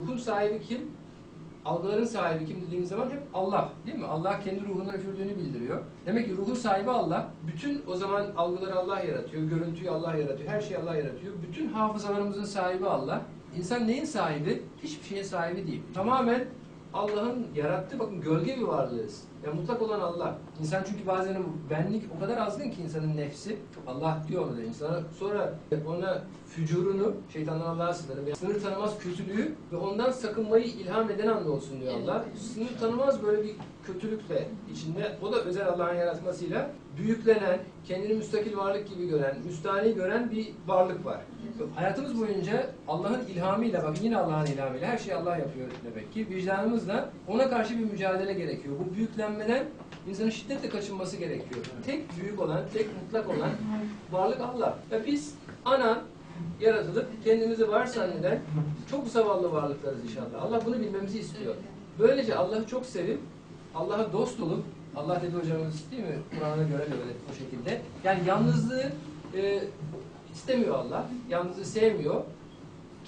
Ruhun sahibi kim? Algıların sahibi kim dediğimiz zaman hep Allah değil mi? Allah kendi ruhundan üfürdüğünü bildiriyor. Demek ki ruhun sahibi Allah. Bütün o zaman algıları Allah yaratıyor, görüntüyü Allah yaratıyor, her şeyi Allah yaratıyor. Bütün hafızalarımızın sahibi Allah. İnsan neyin sahibi? Hiçbir şeyin sahibi değil. Tamamen Allah'ın yarattığı bakın gölge bir varlığız. Yani mutlak olan Allah. İnsan çünkü bazen benlik o kadar azgın ki insanın nefsi. Allah diyor onu da insana. Sonra ona fücurunu, şeytandan Allah'a sınırı ve sınır tanımaz kötülüğü ve ondan sakınmayı ilham eden anda olsun diyor Allah. Sınır tanımaz böyle bir kötülükle içinde. O da özel Allah'ın yaratmasıyla büyüklenen, kendini müstakil varlık gibi gören, müstahni gören bir varlık var. Hayatımız boyunca Allah'ın ilhamıyla, bak yine Allah'ın ilhamıyla her şeyi Allah yapıyor demek ki. Vicdanımızla ona karşı bir mücadele gerekiyor. Bu büyüklenmeden insanın şiddetle kaçınması gerekiyor. Tek büyük olan, tek mutlak olan varlık Allah. Ve biz ana yaratılıp kendimizi var zanneden çok zavallı varlıklarız inşallah. Allah bunu bilmemizi istiyor. Böylece Allah'ı çok sevip Allah'a dost olup Allah dedi hocamız değil mi? Kur'an'a göre böyle o şekilde. Yani yalnızlığı e, istemiyor Allah. Yalnızlığı sevmiyor.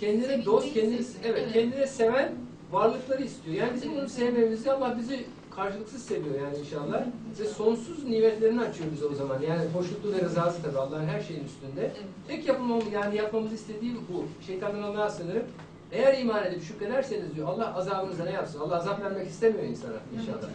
Kendine dost, kendini evet kendine seven varlıkları istiyor. Yani bizim onu sevmemizi Allah bizi karşılıksız seviyor yani inşallah. Ve sonsuz nimetlerini açıyor bize o zaman. Yani hoşnutluğu ve rızası tabii Allah'ın her şeyin üstünde. Tek yapmamız yani yapmamız istediği bu. Şeytandan Allah'a sınırıp eğer iman edip şükrederseniz diyor Allah azabınıza ne yapsın? Allah azap vermek istemiyor insana inşallah.